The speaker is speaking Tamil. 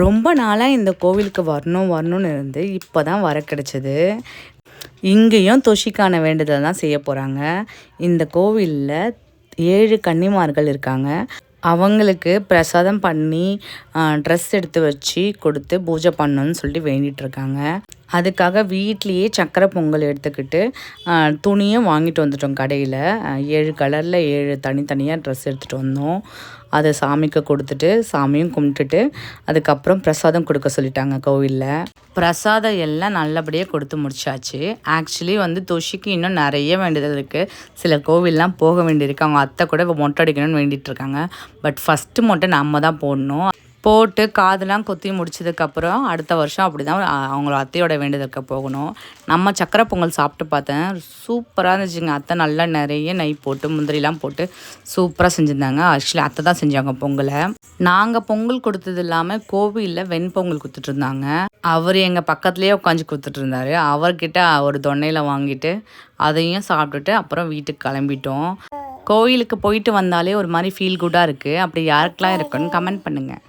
ரொம்ப நாளாக இந்த கோவிலுக்கு வரணும் வரணும்னு இருந்து இப்போ தான் வர கிடச்சிது. இங்கேயும் தொஷிக்கான வேண்டுதல் தான் செய்ய போகிறாங்க இந்த கோவிலில் ஏழு கன்னிமார்கள் இருக்காங்க. அவங்களுக்கு பிரசாதம் பண்ணி ட்ரெஸ் எடுத்து வச்சு கொடுத்து பூஜை பண்ணணும்னு சொல்லிட்டு வேண்டிகிட்ருக்காங்க அதுக்காக வீட்லேயே சக்கரை பொங்கல் எடுத்துக்கிட்டு துணியும் வாங்கிட்டு வந்துட்டோம் கடையில். ஏழு கலரில் ஏழு தனித்தனியாக ட்ரெஸ் எடுத்துகிட்டு வந்தோம். அதை சாமிக்கு கொடுத்துட்டு சாமியும் கும்பிட்டுட்டு அதுக்கப்புறம் பிரசாதம் கொடுக்க சொல்லிட்டாங்க கோவிலில். பிரசாதம் எல்லாம் நல்லபடியாக கொடுத்து முடிச்சாச்சு. ஆக்சுவலி வந்து துஷிக்கு இன்னும் நிறைய வேண்டியது இருக்குது சில கோவில்லாம் போக வேண்டியிருக்கு. அவங்க அத்தை கூட மொட்டை அடிக்கணும்னு வேண்டிகிட்டு இருக்காங்க. பட் ஃபஸ்ட்டு மொட்டை நம்ம தான் போடணும். போட்டு காதெல்லாம் கொத்தி முடிச்சதுக்கப்புறம் அடுத்த வருஷம் அப்படி தான் அவங்கள அத்தையோட வேண்டுதலுக்கு போகணும். நம்ம சக்கரை பொங்கல் சாப்பிட்டு பார்த்தேன். சூப்பராக இருந்துச்சுங்க. அத்தை நல்லா நிறைய நெய் போட்டு முந்திரிலாம் போட்டு சூப்பராக செஞ்சுருந்தாங்க. ஆக்சுவலி அத்தை தான் செஞ்சாங்க பொங்கலை. நாங்கள் பொங்கல் கொடுத்தது இல்லாமல் கோவிலில் வெண்பொங்கல் கொடுத்துட்டு இருந்தாங்க. அவர் எங்கள் பக்கத்துலேயே உட்காந்து கொடுத்துட்டு இருந்தார். அவர்கிட்ட ஒரு தொன்னையில் வாங்கிட்டு அதையும் சாப்பிட்டுட்டு அப்புறம் வீட்டுக்கு கிளம்பிட்டோம். கோயிலுக்கு போயிட்டு வந்தாலே ஒரு மாதிரி ஃபீல் குட்டாக இருக்குது அப்படி யாருக்கெல்லாம் இருக்குன்னு கமெண்ட் பண்ணுங்கள்